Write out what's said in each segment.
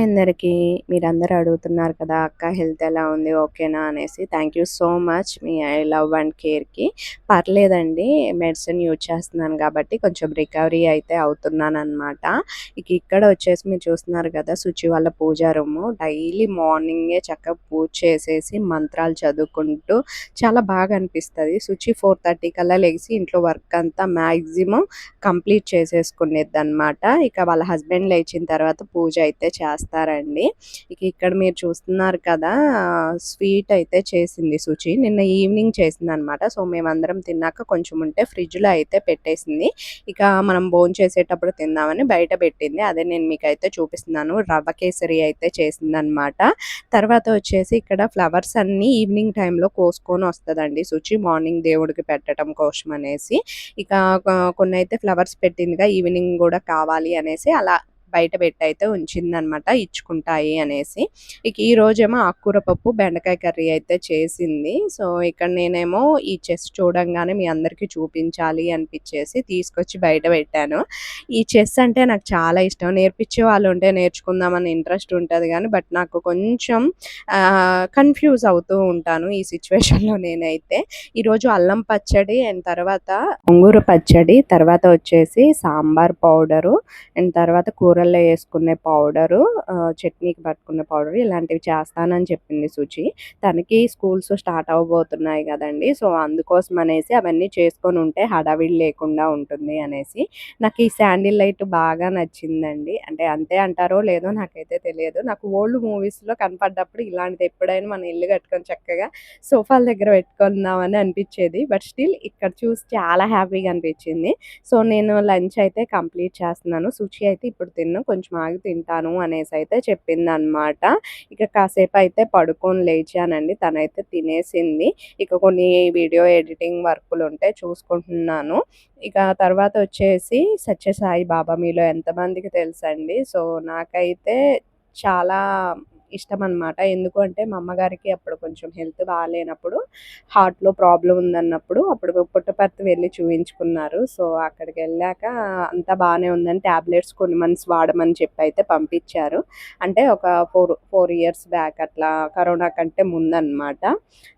అందరికీ మీరందరూ అడుగుతున్నారు కదా అక్క హెల్త్ ఎలా ఉంది ఓకేనా అనేసి. థ్యాంక్ యూ సో మచ్ మీ ఐ లవ్ అండ్ కేర్కి. పర్లేదండి మెడిసిన్ యూజ్ చేస్తున్నాను కాబట్టి కొంచెం రికవరీ అయితే అవుతున్నాను అనమాట ఇక ఇక్కడ వచ్చేసి మీరు చూస్తున్నారు కదా శుచి వాళ్ళ పూజా రూము. డైలీ మార్నింగే చక్కగా పూజ చేసేసి మంత్రాలు చదువుకుంటూ చాలా బాగా అనిపిస్తుంది. శుచి ఫోర్ థర్టీ కల్లా లేచి ఇంట్లో వర్క్ అంతా మ్యాక్సిమం కంప్లీట్ చేసేసుకునేది అనమాట ఇక వాళ్ళ హస్బెండ్ లేచిన తర్వాత పూజ అయితే చేస్తారండి. ఇక ఇక్కడ మీరు చూస్తున్నారు కదా స్వీట్ అయితే చేసింది సుచి. నిన్న ఈవినింగ్ చేసింది అనమాట సో మేమందరం తిన్నాక కొంచెం ఉంటే ఫ్రిడ్జ్లో అయితే పెట్టేసింది. ఇక మనం భోజనం చేసేటప్పుడు తిందామని బయట పెట్టింది. అదే నేను మీకు అయితే చూపిస్తున్నాను. రవ్వ కేసరి అయితే చేసింది అనమాట తర్వాత వచ్చేసి ఇక్కడ ఫ్లవర్స్ అన్ని ఈవినింగ్ టైంలో కోసుకొని వస్తుందండి సుచి. మార్నింగ్ దేవుడికి పెట్టడం కోసం అనేసి ఇక కొన్ని అయితే ఫ్లవర్స్ పెట్టిందిగా ఈవినింగ్ కూడా కావాలి అనేసి అలా బయట పెట్టి అయితే ఉంచిందనమాట ఇచ్చుకుంటాయి అనేసి. ఇక ఈ రోజేమో ఆకుకూర పప్పు బెండకాయ కర్రీ అయితే చేసింది. సో ఇక్కడ నేనేమో ఈ చెస్ చూడంగానే మీ అందరికీ చూపించాలి అనిపించేసి తీసుకొచ్చి బయట పెట్టాను. ఈ చెస్ అంటే నాకు చాలా ఇష్టం. నేర్పించే వాళ్ళు ఉంటే నేర్చుకుందామని ఇంట్రెస్ట్ ఉంటుంది కానీ బట్ నాకు కొంచెం కన్ఫ్యూజ్ అవుతూ ఉంటాను ఈ సిచ్యువేషన్లో నేనైతే. ఈరోజు అల్లం పచ్చడి అండ్ తర్వాత ఉంగూరు పచ్చడి తర్వాత వచ్చేసి సాంబార్ పౌడరు అండ్ తర్వాత కూర కూరల్లో వేసుకునే పౌడరు చట్నీకి పట్టుకునే పౌడర్ ఇలాంటివి చేస్తానని చెప్పింది సుచి. తనకి స్కూల్స్ స్టార్ట్ అవ్వబోతున్నాయి కదండి. సో అందుకోసం అనేసి అవన్నీ చేసుకొని ఉంటే హడావిడి లేకుండా ఉంటుంది అనేసి. నాకు ఈ శాండిల్ లైట్ బాగా నచ్చిందండి. అంటే అంతే అంటారో లేదో నాకైతే తెలియదు. నాకు ఓల్డ్ మూవీస్లో కనపడ్డప్పుడు ఇలాంటిది ఎప్పుడైనా మన ఇల్లు కట్టుకొని చక్కగా సోఫాల దగ్గర పెట్టుకుందామని అనిపించేది. బట్ స్టిల్ ఇక్కడ చూసి చాలా హ్యాపీగా అనిపించింది. సో నేను లంచ్ అయితే కంప్లీట్ చేస్తున్నాను. సుచి అయితే ఇప్పుడు తిన్ను కొంచెం ఆగి తింటాను అనేసి అయితే చెప్పింది అనమాట ఇక కాసేపు అయితే పడుకొని లేచానండి. తనైతే తినేసింది. ఇక కొన్ని వీడియో ఎడిటింగ్ వర్కులు ఉంటే చూసుకుంటున్నాను. ఇక తర్వాత వచ్చేసి సత్యసాయి బాబా మీలో ఎంతమందికి తెలుసండి? సో నాకైతే చాలా ఇష్టం అనమాట ఎందుకు అంటే మా అమ్మగారికి అప్పుడు కొంచెం హెల్త్ బాగాలేనప్పుడు హార్ట్లో ప్రాబ్లం ఉందన్నప్పుడు అప్పుడు పుట్టపర్తి వెళ్ళి చూపించుకున్నారు సో అక్కడికి వెళ్ళాక అంతా బాగానే ఉందని ట్యాబ్లెట్స్ కొన్ని మంత్స్ వాడమని చెప్పి అయితే పంపించారు. అంటే ఒక ఫోర్ ఫోర్ ఇయర్స్ బ్యాక్ అట్లా కరోనా కంటే ముందన్నమాట.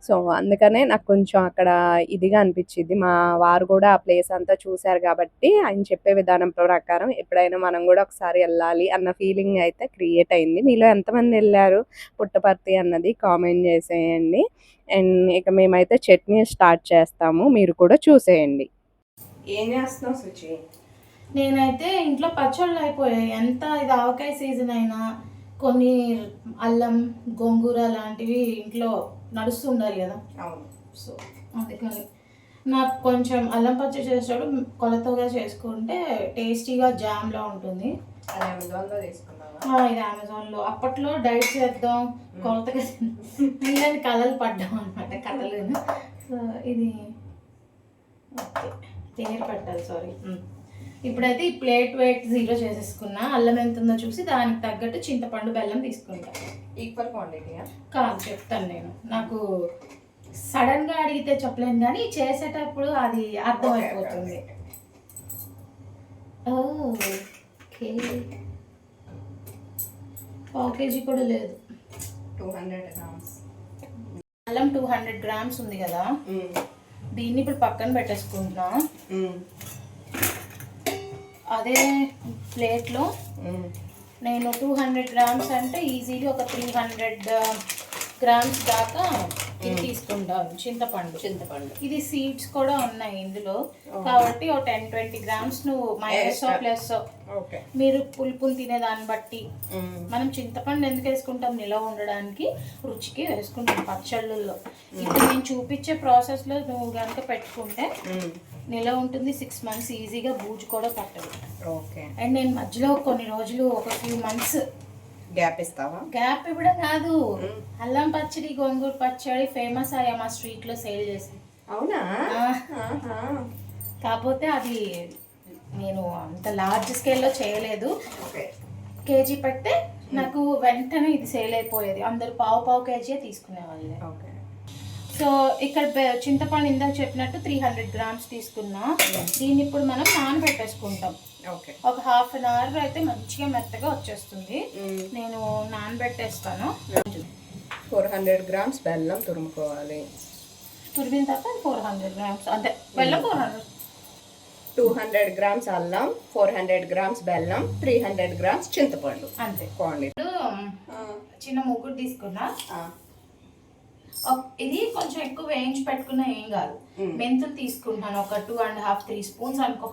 సో అందుకనే నాకు కొంచెం అక్కడ ఇదిగా అనిపించింది. మా వారు కూడా ఆ ప్లేస్ అంతా చూశారు కాబట్టి ఆయన చెప్పే విధానం ప్రకారం ఎప్పుడైనా మనం కూడా ఒకసారి వెళ్ళాలి అన్న ఫీలింగ్ అయితే క్రియేట్ అయింది. మీలో ఎంతమంది వెళ్ళారు? పుట్టపర్తి అన్నది కామెంట్ చేసేయండి. అండ్ ఇక మేమైతే చట్నీ స్టార్ట్ చేస్తాము. మీరు కూడా చూసేయండి. ఏం చేస్తున్నావు సుచి? నేనైతే ఇంట్లో పచ్చళ్ళు అయిపోయాయి. ఎంత ఇది ఆవకాయ సీజన్ అయినా కొన్ని అల్లం గోంగూర లాంటివి ఇంట్లో నడుస్తూ ఉండాలి కదా. అవును. సో అందుకని. నాకు కొంచెం అల్లం పచ్చడి చేసేటప్పుడు కొలతగా చేసుకుంటే టేస్టీగా జామ్లా ఉంటుంది. తీసుకున్నావా ఆ, ఇది అమెజాన్లో. అప్పట్లో డైట్ చేద్దాం కొలతగా నీళ్ళని కలలు పడ్డాం అనమాట కథలు సో ఇది ఓకే. తేనె పట్టాలి సారీ. ఇప్పుడైతే ఈ ప్లేట్ వెయిట్ జీరో చేసేసుకున్నా. అల్లం ఎంత ఉందో చూసి దానికి తగ్గట్టు చింతపండు బెల్లం తీసుకుంటా. ఈక్వల్ క్వాంటిటీయా కాదు చెప్తాను నేను. నాకు సడన్గా అడిగితే చెప్పలేను కానీ చేసేటప్పుడు అది అర్థమైపోతుంది. ఓకే. పావు కేజీ కూడా లేదు. Two hundred grams. అల్లం టూ హండ్రెడ్ గ్రామ్స్ ఉంది కదా. దీన్ని ఇప్పుడు పక్కన పెట్టేసుకుంటున్నా. అదే ప్లేట్లో నేను టూ హండ్రెడ్ గ్రామ్స్ అంటే ఈజీలీ ఒక త్రీ హండ్రెడ్ గ్రామ్స్ దాకా ఇది తీసుకుంటాను చింతపండు. చింతపండు. ఇది సీడ్స్ కూడా ఉన్నాయి ఇందులో. కాబట్టి ఒక టెన్ ట్వంటీ గ్రామ్స్ నువ్వు మైనస్ ప్లస్ మీరు పులుపుని తినే దాన్ని బట్టి. మనం చింతపండు ఎందుకు వేసుకుంటాం? నిలవ ఉండడానికి రుచికి వేసుకుంటాం పచ్చళ్ళల్లో. ఇప్పుడు నేను చూపించే ప్రాసెస్లో నువ్వు కనుక పెట్టుకుంటే నిలవ ఉంటుంది సిక్స్ మంత్స్ ఈజీగా బూజు కూడా పట్టదు. ఓకే. అండ్ నేను మధ్యలో కొన్ని రోజులు ఒక ఫ్యూ మంత్స్ గ్యాప్ ఇస్తావా? గ్యాప్ ఇవ్వడం కాదు. అల్లం పచ్చడి గోంగూర పచ్చడి ఫేమస్ అయ్యా మా స్ట్రీట్లో సేల్ చేసి. అవునా? కాకపోతే అది నేను అంత లార్జ్ స్కేల్లో చేయలేదు. కేజీ పెడితే నాకు వెంటనే ఇది సేల్ అయిపోయేది. అందరు పావు పావు కేజీ తీసుకునే వాళ్ళే. ఓకే. సో ఇక్కడ చింతపండు ఇందాక చెప్పినట్టు త్రీ హండ్రెడ్ గ్రామ్స్ తీసుకున్నా. దీన్ని ఇప్పుడు మనం నానబెట్టేసుకుంటాం. ఒక హాఫ్ అన్ అవర్ అయితే మంచిగా మెత్తగా వచ్చేస్తుంది. నేను నానబెట్టేస్తాను. ఫోర్ హండ్రెడ్ గ్రామ్స్ బెల్లం తురుముకోవాలి. తురిమిన తర్వాత ఫోర్ హండ్రెడ్ గ్రామ్స్ అంతే బెల్లం four hundred two hundred grams అల్లం ఫోర్ హండ్రెడ్ గ్రామ్స్ బెల్లం త్రీ హండ్రెడ్ గ్రామ్స్ చింతపండు. అంతే. క్వాంటిటీ చిన్న ముగ్గురు తీసుకున్నా. ఇది కొంచెం ఎక్కువ వేయించి పెట్టుకున్నా ఏం కాదు. మెంతులు తీసుకుంటున్నాను. ఒక two and half three spoons అనుకో.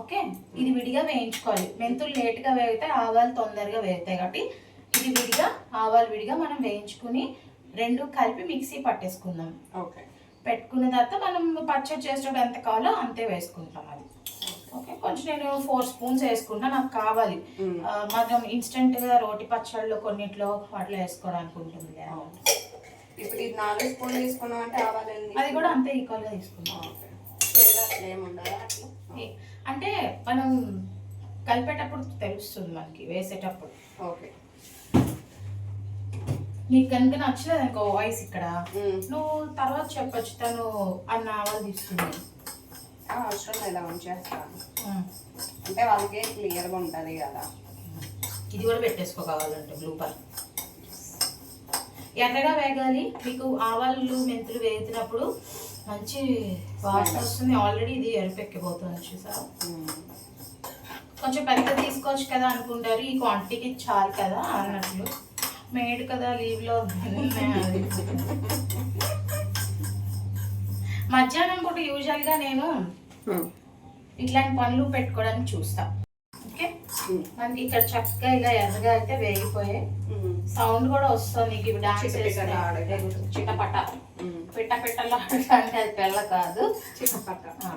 ఓకే? ఇది విడిగా వేయించుకోవాలి. మెంతులు లేట్గా వేగితే ఆవాలు తొందరగా వేగుతాయి కాబట్టి ఇది విడిగా ఆవాలు విడిగా మనం వేయించుకుని రెండు కలిపి మిక్సీ పట్టేసుకుందాం. ఓకే. పెట్టుకున్న తర్వాత మనం పచ్చడి చేసేటప్పుడు ఎంత కావాలో అంతే వేసుకుంటాం అది. ఓకే? కొంచెం నేను ఫోర్ స్పూన్స్ వేసుకుంటా నాకు కావాలి. మనం ఇన్స్టెంట్గా రోటి పచ్చళ్ళు కొన్నిట్లో వాటిలో వేసుకోవడానికి ఉంటుంది. ఇప్పుడు ఇది నాలుగు స్పూన్ తీసుకున్నాం అంటే ఆవాలు అది కూడా అంతే ఈక్వల్గా ఏ- అంటే మనం కలిపేటప్పుడు తెలుస్తుంది మనకి వేసేటప్పుడు. ఓకే. నీకు కనుక నచ్చలేదు అనుకో వాయిస్ ఇక్కడ. నువ్వు తర్వాత చెప్పొచ్చు తను అన్న ఆవాలు తీసుకున్నాను అవసరం ఇలా ఉంచేస్తాను అంటే వాళ్ళకి క్లియర్గా ఉంటుంది కదా. ఇది కూడా పెట్టేసుకో కావాలంటే బ్లూపర్ ఎర్రగా వేగాలి. మీకు ఆవాలు మెంతులు వేగుతున్నప్పుడు మంచి వాసన వస్తుంది. ఆల్రెడీ ఇది ఎరిపెక్కిపోతుంది చూసారా? కొంచెం పెద్ద తీసుకోవచ్చు కదా అనుకుంటారు. ఈ క్వాంటిటీకి చాలు కదా అన్నట్లు. మేడ్ కదా లీవ్లో మధ్యాహ్నం పూట యూజువల్గా నేను ఇట్లాంటి పనులు పెట్టుకోవడానికి చూస్తా. ఓకే మనకి ఇక్కడ చక్కగా ఇలా ఎర్రగా అయితే వేగిపోయాయి. సౌండ్ కూడా వస్తుంది నీకు ఇవి డాన్స్. చిట్టపట పిట్ట పిట్టలో ఆడడానికి అది పిల్ల కాదు. ఆ,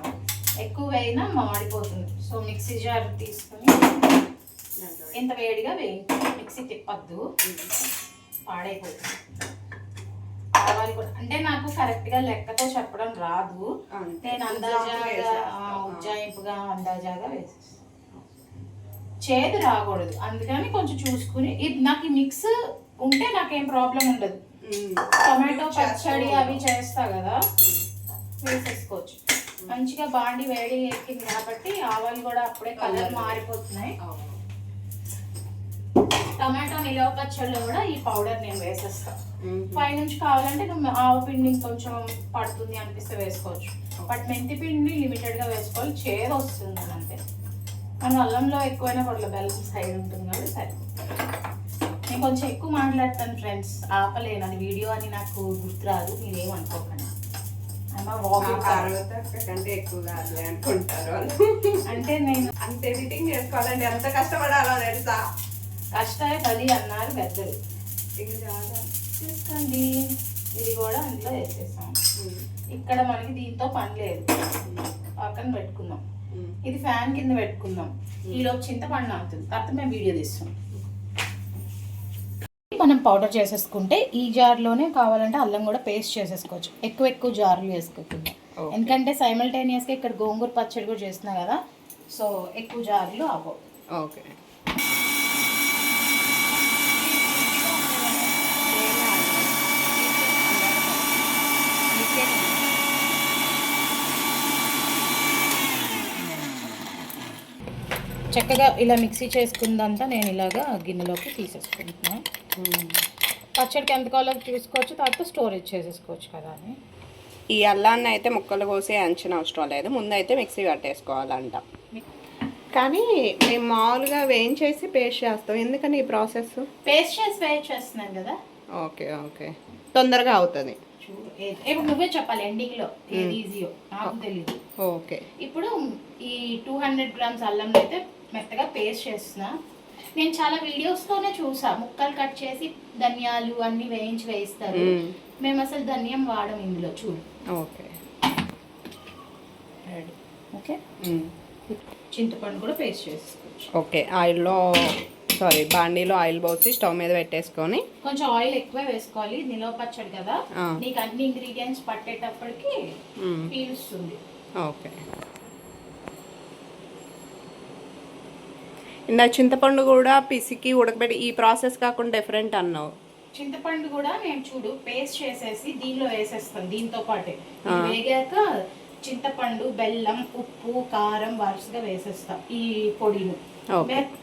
ఎక్కువ వేయినా మాడిపోతుంది. సో మిక్సీ జార్ తీసుకుని ఇంత వేడిగా వేయి. మిక్సీ తిప్పద్దు. పాడైపోతుంది. ఆవాలు కూడా అంటే నాకు కరెక్ట్గా లెక్కతో చెప్పడం రాదు. నేను అందాజాగా ఉజ్జాయింపుగా అందాజాగా వేసేస్తాను చేదు రాకూడదు. అందుకని కొంచెం చూసుకుని ఇది నాకు ఈ మిక్స్ ఉంటే నాకేం ప్రాబ్లం ఉండదు. టమాటో పచ్చడి అవి చేస్తా కదా. వేసేసుకోవచ్చు. మంచిగా బాండి వేడి ఎక్కింది కాబట్టి ఆవాలు కూడా అప్పుడే కలర్ మారిపోతున్నాయి. టమాటో నిలవ పచ్చడిలో కూడా ఈ పౌడర్ నేను వేసేస్తా. పైనుంచి కావాలంటే నువ్వు ఆవ పిండి కొంచెం పడుతుంది అనిపిస్తే వేసుకోవచ్చు. బట్ మెంతి పిండి లిమిటెడ్గా వేసుకోవాలి. చేదు వస్తుంది అంతే. మన అల్లంలో ఎక్కువైనా పడలేదు బెల్లం సైడ్ ఉంటుంది కాబట్టి సరే నేను కొంచెం ఎక్కువ మాట్లాడతాను ఫ్రెండ్స్. ఆపలేను అది వీడియో అని నాకు గుర్తురాదు మీరేం అనుకోకండి. కాదులే అనుకుంటారు. అంటే నేను అంత ఎడిటింగ్ చేసుకోవాలండి. ఎంత కష్టపడాలో తెలుసా? కష్టాయ బలి అన్నారు పెద్దలు ఇది చూసుకోండి. ఇది కూడా అందులో వేసేసాం. ఇక్కడ మనకి దీంతో పని లేదు. పక్కన పెట్టుకుందాం. ఇది ఫ్యాన్ కింద పెట్టుకుందాం. ఈలోపు చింతపండు అవుతుంది తర్వాత మేము వీడియో తీస్తాం. మనం పౌడర్ చేసేసుకుంటే ఈ జార్లోనే కావాలంటే అల్లం కూడా పేస్ట్ చేసేసుకోవచ్చు. ఎక్కువ ఎక్కువ జార్లు వేసుకోకుండా. ఎందుకంటే సైమల్టేనియస్గా ఇక్కడ గోంగూర పచ్చడి కూడా చేస్తున్నా కదా సో ఎక్కువ జార్లు అవ్వవు. ఓకే చక్కగా ఇలా మిక్సీ చేసుకుందంతా నేను ఇలాగా గిన్నెలోకి తీసేసుకుంటున్నాను పచ్చడికి ఎంత కావాలో చూసుకోవచ్చు తర్వాత స్టోరేజ్ చేసేసుకోవచ్చు కదా అని. ఈ అల్లాన్ని అయితే ముక్కలు కోసి అంచిన అవసరం లేదు ముందు అయితే మిక్సీ పట్టేసుకోవాలంట. కానీ మేము మామూలుగా వేయించేసి పేస్ట్ చేస్తాం ఎందుకని ఈ ప్రాసెస్? పేస్ట్ చేసి వేస్ట్ చేస్తున్నాను కదా. Okay okay. తొందరగా అవుతుంది. ఇప్పుడు నువ్వే చెప్పాలి ఎండింగ్లో ఏది ఈజీయో నాకు తెలియదు ఓకే. ఇప్పుడు ఈ టూ హండ్రెడ్ గ్రామ్స్ అల్లం అయితే మెత్తగా పేస్ట్ చేస్తున్నా. నేను చాలా వీడియోస్తోనే చూసా. ముక్కలు కట్ చేసి ధనియాలు అన్ని వేయించి వేయిస్తారు. మ్మ్. అసలు ధనియం వాడం ఇందులో చూడు. ఓకే. ఓకే. చింతపండు కూడా పేస్ట్ చేసుకోవచ్చు. ఓకే. ఆయిల్లో సారీ బాండీలో ఆయిల్ పోసి స్టవ్ మీద పెట్టేసుకొని కొంచెం ఆయిల్ ఎక్కువ వేసుకోవాలి. నిలవ పచ్చడి కదా. నీకు అన్ని ఇంగ్రీడియంట్స్ పట్టేటప్పటికి. పీలుస్తుంది. ఓకే. ఇందా చింతపండు కూడా పిసికి ఉడకబెట్టి ఈ ప్రాసెస్ కాకుండా డిఫరెంట్ అన్నావు. చింతపండు కూడా నేను చూడు పేస్ట్ చేసేసి దీనిలో వేసేస్తాను దీంతో పాటే. వేగాక చింతపండు బెల్లం ఉప్పు కారం వరుసగా వేసేస్తా ఈ పొడిని.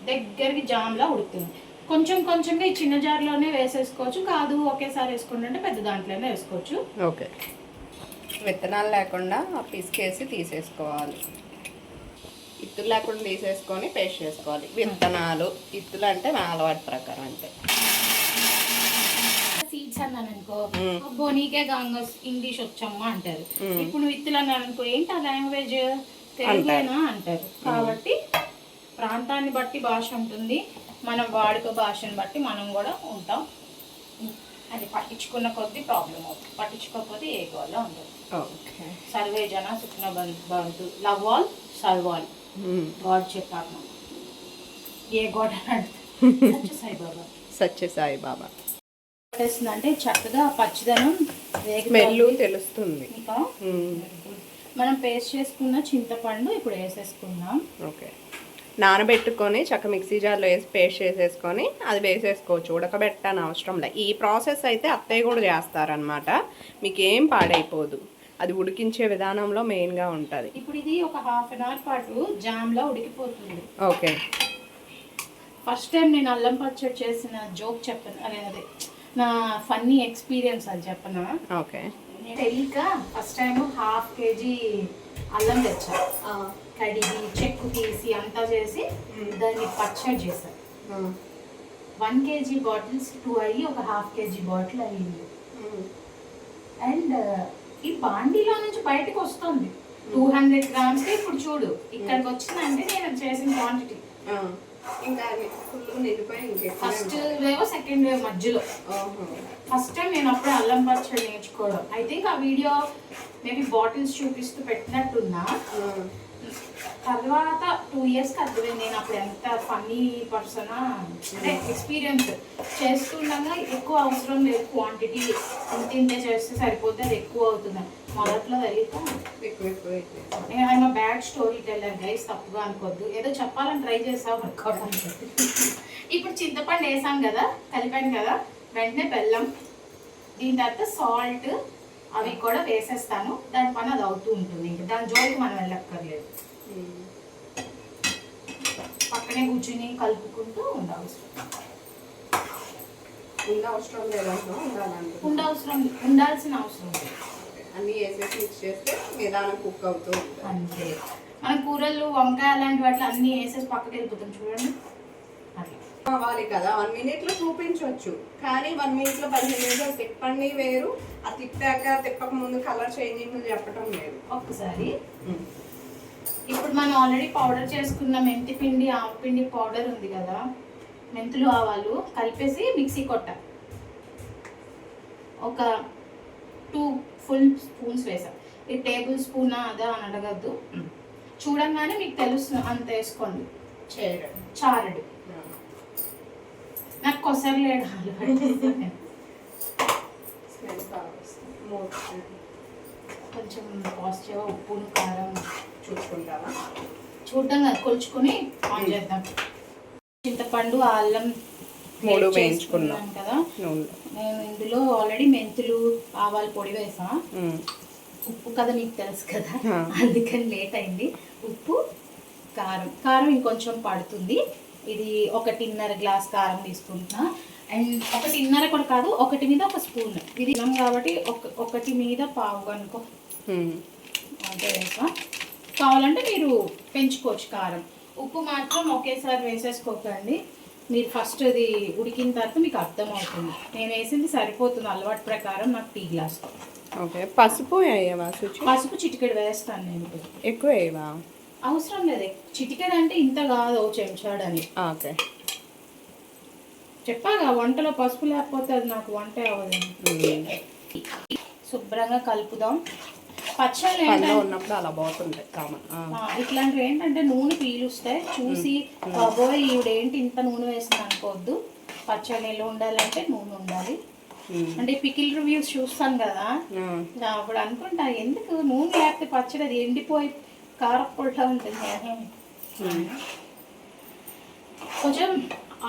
దగ్గరికి జామ్లా ఉడుకుతుంది. కొంచెం కొంచెంగా ఈ చిన్న జార్లోనే వేసేసుకోవచ్చు కాదు ఒకేసారి వేసుకోండి అంటే పెద్ద దాంట్లోనే వేసుకోవచ్చు. ఓకే. విత్తనాలు లేకుండా పిసికేసి తీసేసుకోవాలి. ఇత్తులు లేకుండా తీసేసుకొని పేస్ట్ చేసుకోవాలి. విత్తనాలు ఇత్తులు అంటే మా అలవాటు ప్రకారం అంటే సీడ్స్ అన్నాను అనుకో. అబ్బో నీకే గంగ ఇంగ్లీష్ వచ్చమ్మా అంటారు. ఇప్పుడు నువ్వు విత్తులు అన్నాను అనుకో ఏంటి ఆ లాంగ్వేజ్ తెలుగేనా అంటారు. కాబట్టి ప్రాంతాన్ని బట్టి భాష ఉంటుంది. మనం వాడుక భాషను బట్టి మనం కూడా ఉంటాం. అది పట్టించుకున్న కొద్దీ ప్రాబ్లం అవుతుంది. పట్టించుకోకపోతే ఏ గోళ ఉండదు. సర్వే జన సుఖన బంధు love all serve all. God చెప్పారు మనం. ఏ గాడ్ సాయిబాబా సత్య సాయి బాబా. అంటే చక్కగా పచ్చిదనం. స్మెల్ తెలుస్తుంది. మ్మ్. మనం పేస్ట్ చేసుకున్న చింతపండు ఇప్పుడు వేసేసుకుందాం. ఓకే. నానబెట్టుకొని చక్క మిక్సీ జార్లో వేసి పేస్ట్ చేసేసుకొని అది వేసేసుకోవచ్చు. ఉడకబెట్టని అవసరం లేదు ఈ ప్రాసెస్ అయితే అత్తయ్య కూడా చేస్తారనమాట మీకు ఏం పాడైపోదు. అది ఉడికించే విధానంలో మెయిన్గా ఉంటుంది. ఇప్పుడు ఇది ఒక హాఫ్ అన్ అవర్ పాటు జామ్లో ఉడికిపోతుంది. ఓకే. ఫస్ట్ టైం నేను అల్లం పచ్చడి చేసిన జోక్ చెప్పను అదే అదే నా ఫన్నీ ఎక్స్పీరియన్స్ అది చెప్పనా? ఓకే. నేను తెలియక ఫస్ట్ టైం హాఫ్ కేజీ అల్లం తెచ్చా. కడిగి చెక్కు తీసి అంతా చేసి దాన్ని పచ్చడి చేశాను వన్ కేజీ బాటిల్స్ టూ అయ్యి ఒక హాఫ్ కేజీ బాటిల్ అయ్యింది. అండ్ ఈ బాండీలో నుంచి బయటకు వస్తుంది. టూ హండ్రెడ్ గ్రామ్స్ ఇప్పుడు చూడు ఇక్కడికి వచ్చిందంటే నేను చేసిన quantity first wave second wave మధ్యలో. ఫస్ట్ టైం నేను అప్పుడే అల్లం పచ్చడి నేర్చుకోవడం. ఐ థింక్ ఆ వీడియో మేబీ బాటిల్స్ చూపిస్తూ పెట్టినట్టున్నా. తర్వాత టూ ఇయర్స్కి అర్థమైంది. నేను అప్పుడు ఎంత ఫన్నీ పర్సన్ అంటే ఎక్స్పీరియన్స్ చేస్తుండగా ఎక్కువ అవసరం లేదు. క్వాంటిటీ ఇంత ఇంతే చేస్తే సరిపోతే అది ఎక్కువ అవుతుంది. మొదట్లో తెలియక ఎక్కువ బ్యాడ్ స్టోరీ టెల్లర్ గైస్ తప్పుగా అనుకోవద్దు ఏదో చెప్పాలని ట్రై చేసావు అనుకోవడానికి ఇప్పుడు చింతపండు వేసాం కదా కలిపాను కదా వెంటనే బెల్లం దీని తర్వాత సాల్ట్ అవి కూడా వేసేస్తాను. దాని పని అది అవుతూ ఉంటుంది. ఇంకా దాని జోలికి మనం వెళ్ళక్కర్లేదు. పక్కనే కూర్చుని కలుపుకుంటూ ఉండవసరం ఉండ అవసరం లేదంటే ఉండాలంటే ఉండవసరం ఉండాల్సిన అవసరం లేదు. అన్నీ వేసేసి మిక్స్ చేస్తే నిదానం కుక్ అవుతూ ఉంటుంది అంతే. మన కూరలు వంకాయ అలాంటి వాటిలో అన్నీ వేసేసి పక్కకి వెళ్ళిపోతాం చూడండి. అట్లా. అవ్వాలి కదా. వన్ మినిట్లో చూపించవచ్చు కానీ వన్ మినిట్లో పదిహేను నిమిషాలు తిప్పండి వేరు. ఆ తిప్పాక తిప్పక ముందు కలర్ చేంజింగ్ చెప్పటం లేదు. ఒక్కసారి. ఇప్పుడు మనం ఆల్రెడీ పౌడర్ చేసుకున్న మెంతి పిండి ఆవు పిండి పౌడర్ ఉంది కదా. మెంతులు ఆవాలు కలిపేసి మిక్సీ కొట్ట. ఒక టూ ఫుల్ స్పూన్స్ వేసాం. ఈ టేబుల్ స్పూన్ అదా అని అడగద్దు. చూడంగానే మీకు తెలుస్తుంది అంత వేసుకోండి. చారడు. నాకు వస్తుంది. మూడు కొంచెం పాజిటివ్గా ఉప్పును కారం. చూసుకుంటావా? చూడడం కాదు కొలుచుకొని ఆన్ చేద్దాం. చింతపండు అల్లం మూడు వేయించుకున్నాం. కదా. నూనె. ఇందులో ఆల్రెడీ మెంతులు ఆవాల పొడి వేసా. ఉప్పు కదా నీకు తెలుసు కదా. అందుకని లేట్ అయింది. ఉప్పు కారం. కారం ఇంకొంచెం పడుతుంది. ఇది ఒకటిన్నర గ్లాస్ కారం తీసుకుంటున్నా. అండ్ ఒకటిన్నర కూడా కాదు ఒకటి మీద ఒక స్పూన్. ఇది కాబట్టి ఒక ఒకటి మీద పావు అనుకో అంతే వేసా. కావాలంటే మీరు పెంచుకోవచ్చు కారం. ఉప్పు మాత్రం ఒకేసారి వేసేసుకోకండి. మీరు ఫస్ట్ ఇది ఉడికిన తర్వాత మీకు అర్థమవుతుంది. నేను వేసింది సరిపోతుంది అలవాటు ప్రకారం నాకు టీ గ్లాస్తో ఓకే పసుపు వేయవా పసుపు చిటికెడు వేస్తాను నేను. ఎక్కువ వేయవా? అవసరం లేదు. చిటికెడు అంటే ఇంత కాదు చెంచాడని. ఓకే. చెప్పాగా వంటలో పసుపు లేకపోతే అది నాకు వంట అవ్వదు. శుభ్రంగా కలుపుదాం. పచ్చళ్ళు ఉన్నప్పుడు అలా బాగుంటాయి కామన్. ఇట్లాంటివి ఏంటంటే నూనె పీలుస్తాయి చూసి బాబోయ్ ఈవిడేంటి ఇంత నూనె వేసింది అనుకోవద్దు. పచ్చడి నిల్వ ఉండాలంటే నూనె ఉండాలి. అంటే పికిల్ రివ్యూస్ చూస్తాను కదా. అప్పుడు అనుకుంటా ఎందుకు నూనె లేకపోతే పచ్చడి అది ఎండిపోయి కారపొడిలా ఉంటుంది కొంచెం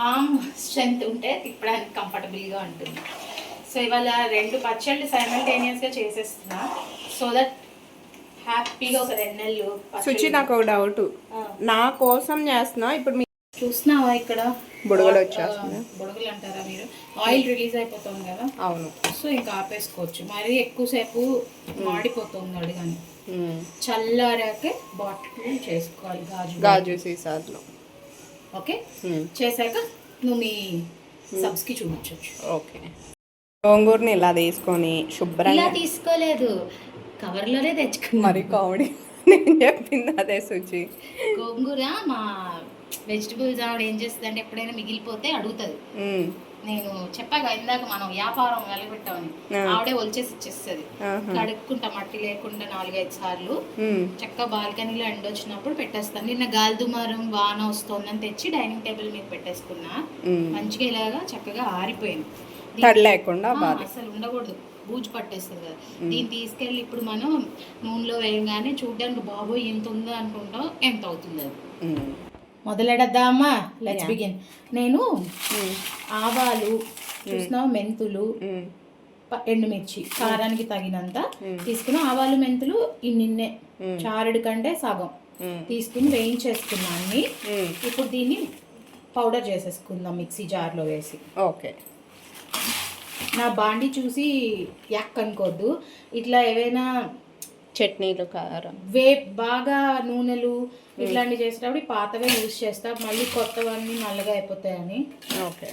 ఆమ్ స్ట్రెంత్ ఉంటే తిప్పడానికి కంఫర్టబుల్గా ఉంటుంది. సో ఇవాళ రెండు పచ్చళ్ళు సైమల్టేనియస్గా చేసేస్తున్నా. సో దట్ హ్యాపీగా ఒక రెండు నెలలు పచ్చళ్ళు- నాకు ఒక డౌట్ నా కోసం చేస్తున్నా ఇప్పుడు మీ చూస్తున్నావా ఇక్కడ? బుడగలు ఆ, వచ్చేస్తున్నాయి. బుడగలు అంటారా మీరు? ఆయిల్ రిలీజ్ అయిపోతుంది కదా? అవును. సో ఇంకా ఆపేసుకోవచ్చు. మరి ఎక్కువసేపు మాడిపోతుంది అడిగాని. చల్లారాకే బాటిల్ చేసుకోవాలి గాజు. గాజు సీసాలు. ఓకే. చేశాక నువ్వు మీ సబ్స్కి చూపించవచ్చు ఓకే. గోంగూరని ఇలా తీసుకొని ఇలా శుభ్రంగా తీసుకోలేదు. కవర్లోనే తెచ్చుకున్నా మరి కామెడీ. నేను చెప్పింది అదే శుచి గోంగూర మా వెజిటబుల్స్ ఆవిడ ఏం చేస్తుంది అంటే ఎప్పుడైనా మిగిలిపోతే అడుగుతుంది. నేను చెప్పాగా ఇందాక మనం వ్యాపారం వెలగబెట్టామని ఆ. ఆవిడే ఒలిచేసి ఇచ్చేస్తుంది. కడుక్కుంటా మట్టి లేకుండా నాలుగైదు సార్లు. చక్క బాల్కనీలో ఎండ వచ్చినప్పుడు పెట్టేస్తాను. నిన్న గాలిదుమారం వాన వస్తోందని తెచ్చి డైనింగ్ టేబుల్ మీద పెట్టేసుకున్నా. మంచిగా ఇలాగా చక్కగా ఆరిపోయింది. తడి లేకుండా బాగా అసలు ఉండకూడదు. బూజు పట్టేస్తుంది కదా. దీన్ని తీసుకెళ్ళి ఇప్పుడు మనం నూనెలో వేయగానే చూడడానికి బాబోయ్ ఎంత ఉందో అనుకుంటాం ఎంత అవుతుంది అది. మొదలెడద్దామా లెట్స్. బిగిన్ నేను. ఆవాలు చూసినావు మెంతులు? ఎండుమిర్చి కారానికి తగినంత. తీసుకుని ఆవాలు మెంతులు ఇన్నిన్నే. చారుడు కంటే సగం. తీసుకుని వేయించేసుకున్నా అన్ని ఉమ్. ఇప్పుడు దీన్ని పౌడర్ చేసేసుకుందాం మిక్సీ జార్లో వేసి. ఓకే. నా బాండి చూసి యాక్ అనుకోవద్దు ఇట్లా ఏవైనా చట్నీలు కారం. వే బాగా నూనెలు ఇట్లాంటివి చేసేటప్పుడు పాతవే యూజ్ చేస్తా. మళ్ళీ కొత్తవన్నీ నల్లగా అయిపోతాయని. ఓకే.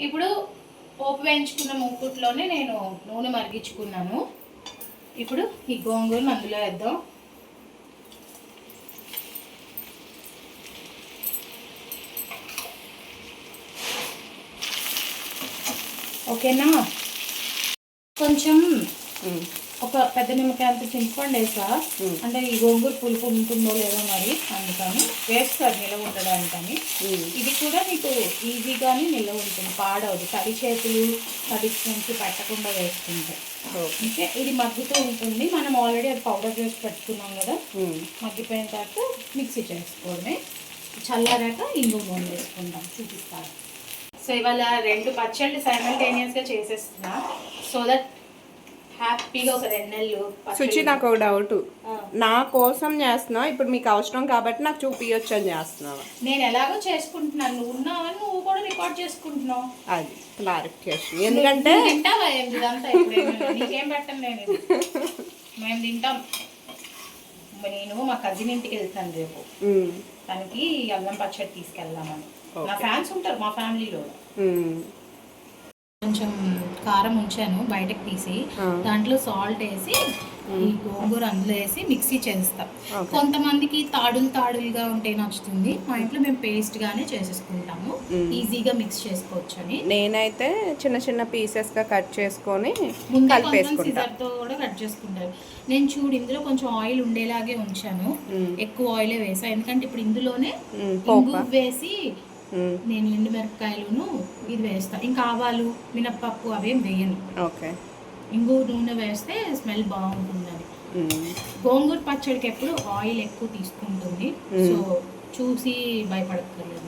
ఇప్పుడు పోపు వేయించుకున్న మూకుట్లోనే నేను నూనె మరిగించుకున్నాను. ఇప్పుడు ఈ గోంగూరను అందులో వేద్దాం. ఓకేనా? కొంచెం. ఒక పెద్ద నిమ్మకాయ అంత చింతపండు వేసా మ్మ్. అంటే ఈ గోంగూర పులుపు ఉంటుందో లేదో మరి అందుకని. వేస్తారు నిలవ ఉండడానికని. ఇది కూడా మీకు ఈజీగానే నిల్వ ఉంటుంది పాడవదు. తడి చేతులు తడి నుంచి పెట్టకుండా వేసుకుంటే. ఓకే. అంటే ఇది మగ్గుతూ ఉంటుంది. మనం ఆల్రెడీ అది పౌడర్ చేసి పెట్టుకున్నాం కదా. మగ్గిపోయిన తర్వాత మిక్సీ చేసుకోవడమే. చల్లారాక ఇంగు నూనె వేసుకుంటాం చూపిస్తాను. సో ఇవాళ రెండు పచ్చళ్ళు సైమల్టేనియస్గా చేసేస్తున్నా. సో దట్ హ్యాపీగా ఒక రెండు నెలలు నాకు ఒక డౌట్. నా కోసం చేస్తున్నావు ఇప్పుడు మీకు అవసరం కాబట్టి నాకు చూపించచ్చు అని చేస్తున్నావా? నేను ఎలాగో చేసుకుంటున్నాను. నువ్వు ఉన్నావని నువ్వు కూడా రికార్డ్ చేసుకుంటున్నావు. అది క్లారిఫికేషన్ ఎందుకంటే తింటావా? ఏంటి ఇదంతా? నీకేం నేను. మేము తింటాం. నేను మా కజిన్ ఇంటికి వెళ్తాను రేపు. తనకి అల్లం పచ్చడి తీసుకెళ్దామని. నా ఫ్యాన్స్ ఉంటారు మా ఫ్యామిలీలో. ఉమ్. కొంచెం కారం ఉంచాను బయటకు తీసి. దాంట్లో సాల్ట్ వేసి ఈ గోంగూర అందులో వేసి మిక్సీ చేస్తాం. కొంతమందికి తాడులు తాడులుగా ఉంటే నచ్చుతుంది. మా ఇంట్లో మేము పేస్ట్ గానే చేసేసుకుంటాము. ఈజీగా మిక్స్ చేసుకోవచ్చు అని నేనైతే చిన్న చిన్న పీసెస్గా కట్ చేసుకొని తో కూడా కట్ చేసుకుంటారు నేను చూడు ఇందులో కొంచెం ఆయిల్ ఉండేలాగే ఉంచాను. ఎక్కువ ఆయిలే వేసా. ఎందుకంటే ఇప్పుడు ఇందులోనే వేసి నేను ఎండు మిరపకాయలును ఇది వేస్తా. ఇంకా ఆవాలు మినప్పప్పు అవేం వేయను. ఓకే. ఇంగు నూనె వేస్తే స్మెల్ బాగుంటుంది అది గోంగూర పచ్చడికి ఎప్పుడు ఆయిల్ ఎక్కువ తీసుకుంటుంది. సో చూసి భయపడక్కర్లేదు.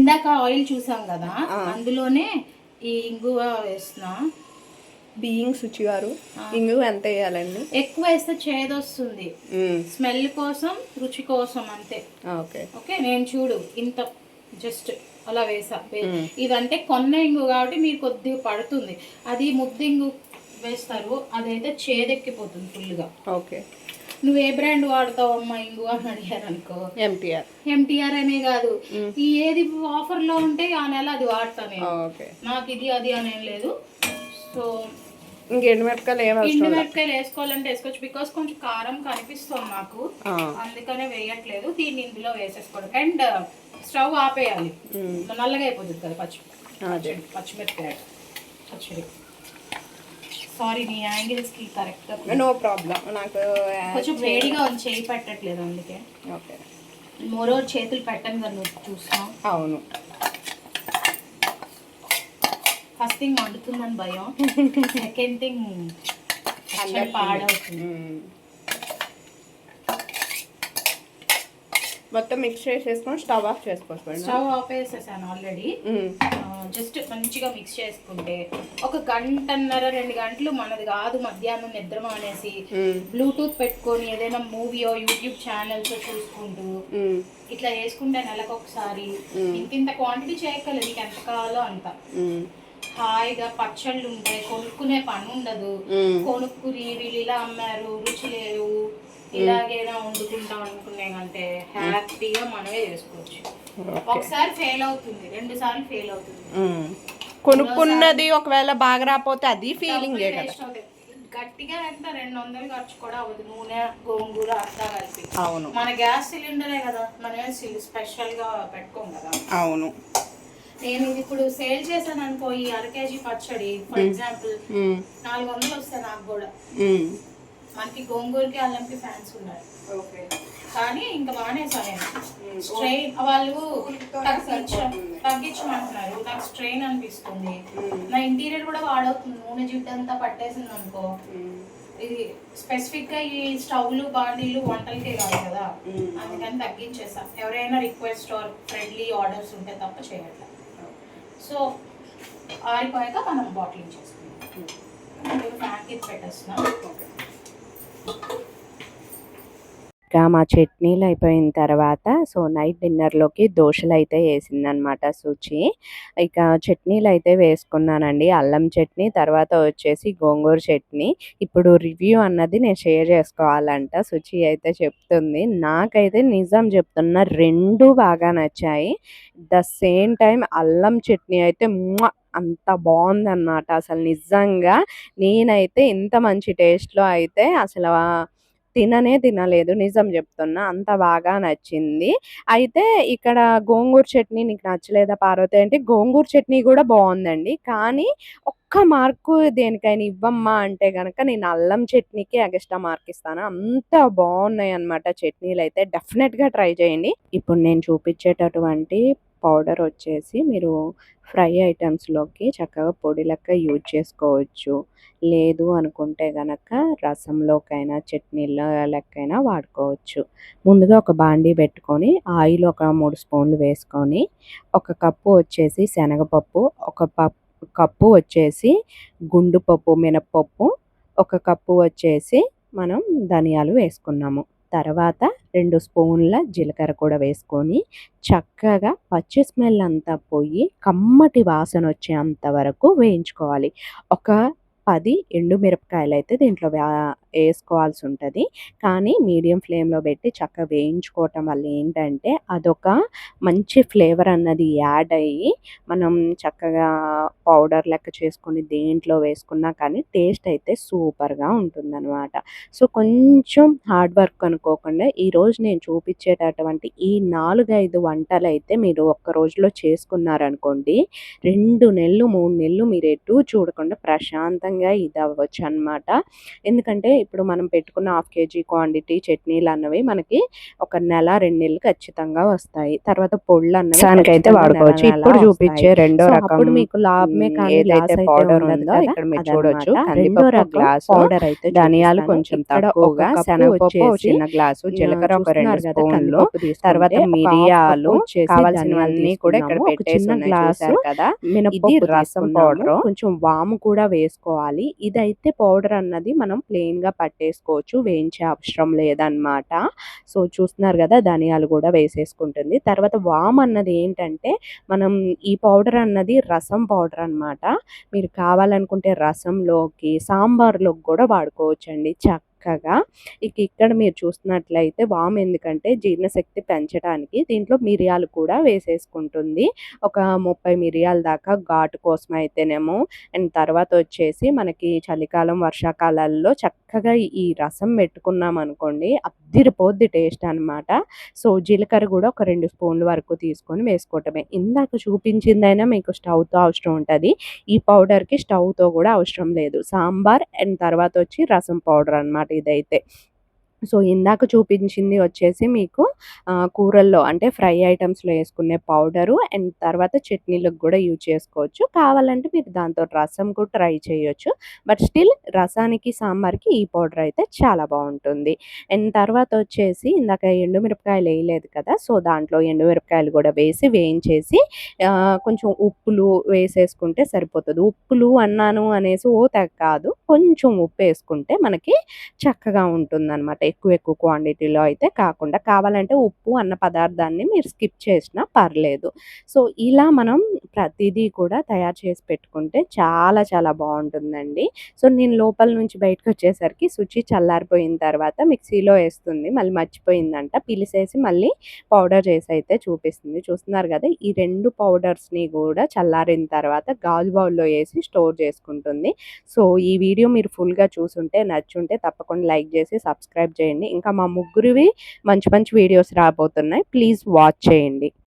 ఇందాక ఆయిల్ చూసాం కదా. అందులోనే ఈ ఇంగువ వేస్తున్నా. బీయింగ్ శుచి గారు. ఇంగు ఎంత వేయాలండి? ఎక్కువ వేస్తే చేదొస్తుంది స్మెల్ కోసం రుచి కోసం అంతే. ఓకే. ఓకే నేను చూడు ఇంత జస్ట్ అలా వేసా. ఇదంటే కొన్న ఇంగు కాబట్టి మీరు కొద్దిగా పడుతుంది. అది ముద్దింగు వేస్తారు అదైతే చేదెక్కిపోతుంది ఫుల్గా ఓకే. నువ్వు ఏ బ్రాండ్ వాడతావు అమ్మా ఇంగు అని అడిగారు అనుకో ఎంటీఆర్. ఎంటీఆర్ అనే కాదు. ఈ ఏది ఆఫర్లో ఉంటే ఆ నెల అది వాడతాను నాకు ఇది అది అని లేదు. సో ఇంకెండు మిరపకాయలు ఏం ఇండి అవసరం లేదు. మిరపకాయలు వేసుకోవాలంటే వేసుకోవచ్చు. బికాస్ కొంచెం కారం కనిపిస్తుంది నాకు ఆ, అందుకనే వేయట్లేదు. దీన్ని ఇందులో వేసేసుకోవడం. అండ్ స్టవ్ ఆపేయాలి. నల్లగా అయిపోతుంది కదా పచ్చి అదే. పచ్చిమిరపకాయ. పచ్చడి సారీ నీ యాంగిల్స్కి కరెక్ట్ నో ప్రాబ్లం నాకు కొంచెం వేడిగా ఉంది. చేయి పెట్టట్లేదు అందుకే. ఓకే. మరో చేతులు పెట్టను కదా నువ్వు చూస్తాం అవును. ఫస్ట్ థింగ్ వండుతుందని భయం సెకండ్ థింగ్. పాడవుతుంది మొత్తం మిక్స్ చేసేసుకొని స్టవ్ ఆఫ్ చేసుకోవచ్చు స్టవ్ ఆపేసేసాను ఆల్రెడీ మ్మ్. జస్ట్ మంచిగా మిక్స్ చేసుకుంటే ఒక గంటన్నర రెండు గంటలు మనది కాదు మధ్యాహ్నం నిద్ర మానేసి. బ్లూటూత్ పెట్టుకొని ఏదైనా మూవీయో యూట్యూబ్ ఛానల్స్ చూసుకుంటూ. ఇట్లా చేసుకుంటే నెలకు ఒకసారి ఇంత ఇంత క్వాంటిటీ చేయగలదు నీకు ఎంత కావాలో అంత. హాయిగా పచ్చళ్ళు ఉంటాయి కొనుక్కునే పని ఉండదు. కొనుక్కుని వీళ్ళు ఇలా అమ్మారు రుచి లేవు ఇలాగేనా వండుకుంటాం అనుకునే కంటే హ్యాపీగా మనమే చేసుకోవచ్చు. ఒకసారి ఫెయిల్ అవుతుంది రెండు సార్లు ఫెయిల్ అవుతుంది. కొనుక్కున్నది ఒకవేళ బాగా రాకపోతే అది ఫీలింగే. గట్టిగా అయితే రెండు వందలు ఖర్చు కూడా అవ్వదు. నూనె గోంగూర అంతా కలిపి. అవును. మన గ్యాస్ సిలిండరే కదా. మనం స్పెషల్గా పెట్టుకోం కదా. అవును. నేను ఇది ఇప్పుడు సేల్ చేశాను అనుకో ఈ అర కేజీ పచ్చడి ఫర్ ఎగ్జాంపుల్. నాలుగు వందలు వస్తాయి నాకు కూడా. మనకి గోంగూరకి అల్లంకి ఫ్యాన్స్ ఉన్నారు. కానీ ఇంకా మానేసా నేను స్ట్రెయిన్ వాళ్ళు తగ్గించ తగ్గించమంటున్నారు. నాకు స్ట్రెయిన్ అనిపిస్తుంది. నా ఇంటీరియర్ కూడా వాడవుతుంది. నూనె జిడ్డు అంతా పట్టేసింది అనుకో. ఇది స్పెసిఫిక్గా ఈ స్టవ్లు బాండీలు వంటలకే కాదు కదా. అందుకని తగ్గించేసా. ఎవరైనా రిక్వెస్ట్ ఆర్ ఫ్రెండ్లీ ఆర్డర్స్ ఉంటే తప్ప చేయట్లేదు సో ఆరిపోయాక మనం బాటిలింగ్ చేసుకుందాం. ఫ్యాన్ కింద పెట్టేస్తున్నా. ఇంకా మా చట్నీలు అయిపోయిన తర్వాత సో నైట్ డిన్నర్లోకి దోశలు అయితే వేసిందనమాట సుచి. ఇక చట్నీలు అయితే వేసుకున్నానండి. అల్లం చట్నీ తర్వాత వచ్చేసి గోంగూర చట్నీ. ఇప్పుడు రివ్యూ అన్నది నేను షేర్ చేసుకోవాలంట. సుచి అయితే చెప్తుంది. నాకైతే నిజం చెప్తున్నా రెండు బాగా నచ్చాయి. ద సేమ్ టైం అల్లం చట్నీ అయితే అంత బాగుందన్నమాట అసలు నిజంగా నేనైతే ఇంత మంచి టేస్ట్లో అయితే అసలు తిననే తినలేదు. నిజం చెప్తున్నా. అంత బాగా నచ్చింది. అయితే ఇక్కడ గోంగూర చట్నీ నీకు నచ్చలేదా పార్వతి? అంటే గోంగూర చట్నీ కూడా బాగుందండి. కానీ ఒక్క మార్కు దేనికైనా ఇవ్వమ్మా అంటే కనుక నేను అల్లం చట్నీకి ఎగస్ట్రా మార్క్ ఇస్తాను. అంత బాగున్నాయి అన్నమాట చట్నీలు అయితే డెఫినెట్గా ట్రై చేయండి. ఇప్పుడు నేను చూపించేటటువంటి పౌడర్ వచ్చేసి మీరు ఫ్రై ఐటమ్స్లోకి చక్కగా పొడి లెక్క యూజ్ చేసుకోవచ్చు. లేదు అనుకుంటే గనక రసంలోకైనా చట్నీల లెక్కైనా వాడుకోవచ్చు. ముందుగా ఒక బాండీ పెట్టుకొని ఆయిల్ ఒక మూడు స్పూన్లు వేసుకొని ఒక కప్పు వచ్చేసి శనగపప్పు ఒక కప్పు వచ్చేసి గుండు పప్పు మినప్పప్పు ఒక కప్పు వచ్చేసి మనం ధనియాలు వేసుకున్నాము. తర్వాత రెండు స్పూన్ల జీలకర్ర కూడా వేసుకొని చక్కగా పచ్చి స్మెల్ అంతా పోయి కమ్మటి వాసన వచ్చేంత వరకు వేయించుకోవాలి. ఒక పది ఎండు మిరపకాయలు అయితే దీంట్లో వేసుకోవాల్సి ఉంటుంది కానీ మీడియం ఫ్లేమ్లో పెట్టి చక్కగా వేయించుకోవటం వల్ల ఏంటంటే అదొక మంచి ఫ్లేవర్ అన్నది యాడ్ అయ్యి మనం చక్కగా పౌడర్ లెక్క చేసుకొని దేంట్లో వేసుకున్నా కానీ టేస్ట్ అయితే సూపర్గా ఉంటుందన్నమాట. సో కొంచెం హార్డ్ వర్క్ అనుకోకుండా ఈరోజు నేను చూపించేటటువంటి ఈ నాలుగైదు వంటలు అయితే మీరు ఒక్క రోజులో చేసుకున్నారనుకోండి రెండు నెలలు మూడు నెలలు మీరు ఎటు చూడకుండా ప్రశాంతంగా ఇది అవ్వచ్చు అనమాట ఎందుకంటే ఇప్పుడు మనం పెట్టుకున్న హాఫ్ కేజీ క్వాంటిటీ చట్నీలు అన్నవి మనకి ఒక నెల రెండు నెలలు ఖచ్చితంగా వస్తాయి తర్వాత పొళ్ళు అన్నవి దానికైతే వాడుకోవచ్చు. ఇప్పుడు చూపించే. రెండో రకం మీకు లాభమే ఏదైతే పౌడర్ ఉందో ఇక్కడ మీరు. చూడొచ్చు. రెండో గ్లాసు, పౌడర్ అయితే ధనియాలు. కొంచెం తక్కువగా శనగపప్పు చిన్న గ్లాసు జీలకర్ర ఒక రెండు స్పూన్లు తర్వాత మిరియాలు కావాల్సినవన్నీ కూడా ఇక్కడ తీసుకున్నాము. ఒక పెట్టేసి చిన్న ఉన్నాయి గ్లాసు కదా ఇది రసం పౌడర్ కొంచెం వాము కూడా వేసుకోవాలి ఇదైతే పౌడర్ అన్నది మనం ప్లెయిన్గా పట్టేసుకోవచ్చు వేయించే అవసరం లేదన్నమాట. సో చూస్తున్నారు కదా ధనియాలు కూడా వేసేసుకుంటుంది. తర్వాత వామ్ అన్నది ఏంటంటే మనం ఈ పౌడర్ అన్నది రసం పౌడర్ అన్నమాట. మీరు కావాలనుకుంటే రసంలోకి సాంబార్లోకి కూడా వాడుకోవచ్చండి. చక్కగా. ఇక ఇక్కడ మీరు చూస్తున్నట్లయితే వామ్ ఎందుకంటే జీర్ణశక్తి పెంచడానికి దీంట్లో మిరియాలు కూడా వేసేసుకుంటుంది. ఒక ముప్పై మిరియాల దాకా ఘాటు కోసం అయితేనేమో అండ్ తర్వాత వచ్చేసి మనకి చలికాలం వర్షాకాలాల్లో చక్కగా ఈ రసం పెట్టుకున్నాం అనుకోండి అద్దిరిపోద్ది టేస్ట్ అన్నమాట. సో జీలకర్ర కూడా ఒక రెండు స్పూన్ల వరకు తీసుకొని వేసుకోవటమే. ఇందాక చూపించిందైనా మీకు స్టవ్తో అవసరం ఉంటుంది. ఈ పౌడర్కి స్టవ్తో కూడా అవసరం లేదు. సాంబార్ అండ్ తర్వాత వచ్చి రసం పౌడర్ అన్నమాట. ఇదైతే. సో ఇందాక చూపించింది వచ్చేసి మీకు కూరల్లో అంటే ఫ్రై ఐటమ్స్లో వేసుకునే పౌడరు అండ్ తర్వాత చట్నీలకు కూడా యూజ్ చేసుకోవచ్చు. కావాలంటే మీరు దాంతో రసం కూడా ట్రై చేయొచ్చు. బట్ స్టిల్ రసానికి సాంబార్కి ఈ పౌడర్ అయితే చాలా బాగుంటుంది. అండ్ తర్వాత వచ్చేసి ఇందాక ఎండుమిరపకాయలు వేయలేదు కదా సో దాంట్లో ఎండుమిరపకాయలు కూడా వేసి వేయించేసి కొంచెం ఉప్పులు వేసేసుకుంటే సరిపోతుంది. ఉప్పులు అన్నాను అనేసి ఓ తెగ కాదు కొంచెం ఉప్పు వేసుకుంటే మనకి చక్కగా ఉంటుందన్నమాట. ఎక్కువ ఎక్కువ క్వాంటిటీలో అయితే కాకుండా కావాలంటే ఉప్పు అన్న పదార్థాన్ని మీరు స్కిప్ చేసినా పర్లేదు. సో ఇలా మనం ప్రతిదీ కూడా తయారు చేసి పెట్టుకుంటే చాలా చాలా బాగుంటుందండి. సో నేను లోపల నుంచి బయటకు వచ్చేసరికి శుచి చల్లారిపోయిన తర్వాత మిక్సీలో వేస్తుంది. మళ్ళీ మర్చిపోయిందంట. పిలిసేసి మళ్ళీ పౌడర్ చేసి అయితే చూపిస్తుంది. చూస్తున్నారు కదా ఈ రెండు పౌడర్స్ని కూడా చల్లారిన తర్వాత గాజు బౌల్లో వేసి స్టోర్ చేసుకుంటుంది. సో ఈ వీడియో మీరు ఫుల్గా చూసుంటే నచ్చుంటే తప్పకుండా లైక్ చేసి సబ్స్క్రైబ్ చేయండి. ఇంకా మా ముగ్గురివి మంచి మంచి వీడియోస్ రాబోతున్నాయి. ప్లీజ్ వాచ్ చేయండి.